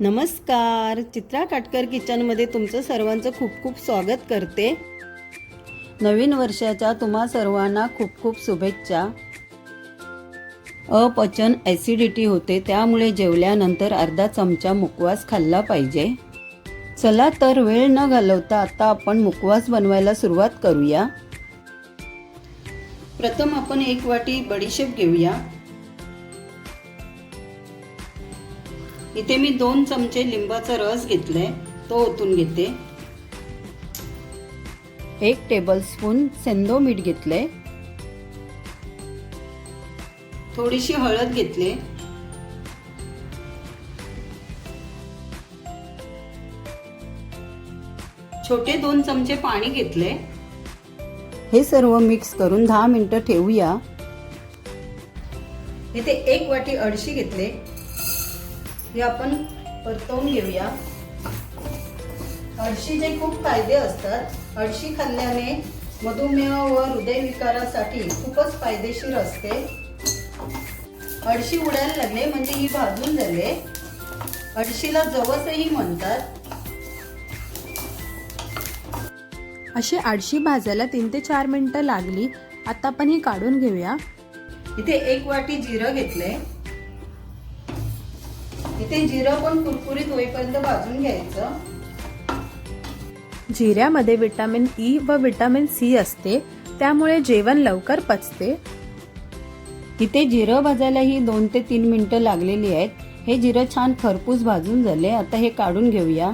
नमस्कार. चित्रा काटकर किचनमध्ये तुमचं सर्वांचं खूप खूप स्वागत करते. नवीन वर्षाच्या तुम्हा सर्वांना खूप खूप शुभेच्छा. अपचन ॲसिडिटी होते त्यामुळे जेवल्यानंतर अर्धा चमचा मुकवास खाल्ला पाहिजे. चला तर वेळ न घालवता आता आपण मुकवास बनवायला सुरुवात करूया. प्रथम आपण एक वाटी बडीशेप घेऊया. इथे मी दोन चमचे लिंबाचा रस घेतलाय. तो ओतून घेते. एक टेबलस्पून सेंदो मीठ घेतलंय. थोडीशी हळद घेतली. छोटे दोन चमचे पाणी घेतले हे सर्व मिक्स करून दहा मिनिटं ठेवूया. इथे एक वाटी अडशी घेतले. हे आपण परतवून घेऊया. अळशीचे खूप फायदे असतात. अळशी खाल्ल्याने मधुमेह व हृदयविकारासाठी खूपच फायदेशीर असते. अळशी उडायला लागले म्हणजे ही भाजून झाले. अळशीला जवसही म्हणतात. अशी आडशी भाजायला तीन ते चार मिनिटं लागली. आता आपण ही काढून घेऊया. इथे एक वाटी जिरं घेतले. इथे जिरं पण कुरकुरीत होईपर्यंत भाजून घ्यायचं. जिऱ्यामध्ये विटॅमिन ई व विटॅमिन सी असते त्यामुळे जेवण लवकर पचते. इथे जिरं भाजायलाही दोन ते तीन मिनिटं लागलेली आहेत. हे जिरं छान खरपूस भाजून झाले आता हे काढून घेऊया.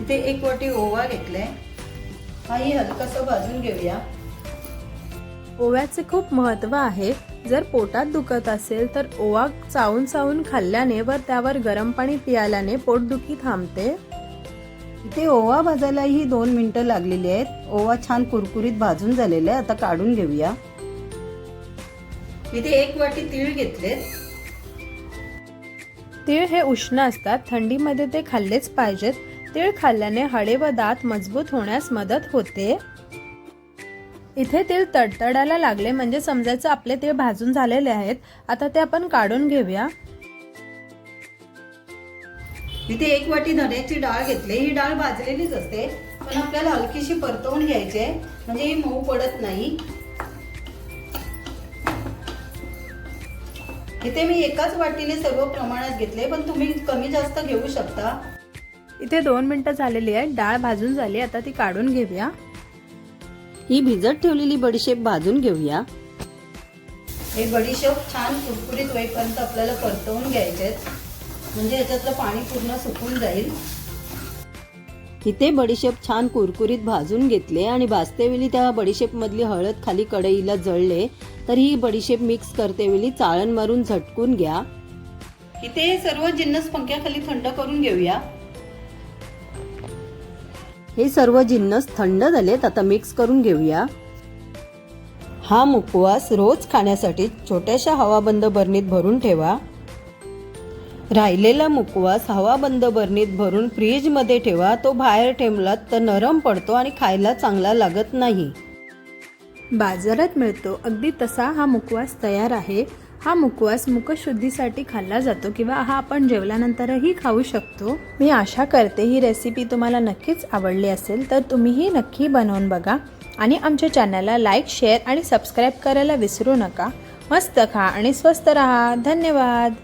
इथे एक वाटी ओवा घेतलाय. हाही हलकसं भाजून घेऊया. ओव्याचे खूप महत्त्व आहे. जर पोटात दुखत असेल तर ओवा चावून चावून खाल्ल्याने व त्यावर गरम पाणी पियाल्याने पोटदुखी थांबते. इथे ओवा भाजायलाही दोन मिनिटं लागलेली आहेत. ओवा छान कुरकुरीत भाजून झालेला आहे. आता काढून घेऊया. इथे एक वाटी तीळ घेतलेत. तीळ हे उष्ण असतात. थंडीमध्ये ते खाल्लेच पाहिजेत. तीळ खाल्ल्याने हाडे व दात मजबूत होण्यास मदत होते. इथे तीळ तडतडायला लागले म्हणजे समजायचं आपले तीळ भाजून झालेले आहेत. आता ते आपण काढून घेऊया. इथे एक वाटी धण्याची डाळ घेतली. ही डाळ भाजलेलीच असते पण आपल्याला हलकीशी परतवून घ्यायची आहे. म्हणजे ही मऊ पडत नाही. इथे मी एकाच वाटीने सर्व प्रमाणात घेतले पण तुम्ही कमी जास्त घेऊ शकता. इथे दोन मिनिटं झालेली आहेत डाळ भाजून झाली आता ती काढून घेऊया. ही भिजत ठेवलेली बडीशेप भाजून घेऊया. हे बडीशेप छान कुरकुरीत होईपर्यंत आपल्याला परतवून घ्यायचे म्हणजे याच्यातलं पाणी पूर्ण सुकून जाईल. इथे बडीशेप छान कुरकुरीत भाजून घेतले आणि भाजतेवेळी त्या बडीशेप मधली हळद खाली कढईला जळले तर ही बडीशेप मिक्स करतेवेळी चाळण मारून झटकून घ्या. इथे सर्व जिन्नस पंख्याखाली थंड करून घेऊया. हे सर्व जिन्नस थंड झालेत आता मिक्स करून घेऊया. हा मुकवास रोज खाण्यासाठी छोट्याशा हवाबंद बरणीत भरून ठेवा. राहिलेला मुकवास हवाबंद बरणीत भरून फ्रीजमध्ये ठेवा तो बाहेर ठेवलात तर नरम पडतो आणि खायला चांगला लागत नाही. बाजारात मिळतो अगदी तसा हा मुकवास तयार आहे. हा मुकवास मुखशुद्धीसाठी खाल्ला जातो किंवा हा आपण जेवल्यानंतरही खाऊ शकतो. मी आशा करते ही रेसिपी तुम्हाला नक्कीच आवडली असेल तर तुम्हीही नक्की बनवून बघा आणि आमच्या चॅनलला लाईक शेअर आणि सबस्क्राईब करायला विसरू नका. मस्त खा आणि स्वस्त रहा. धन्यवाद.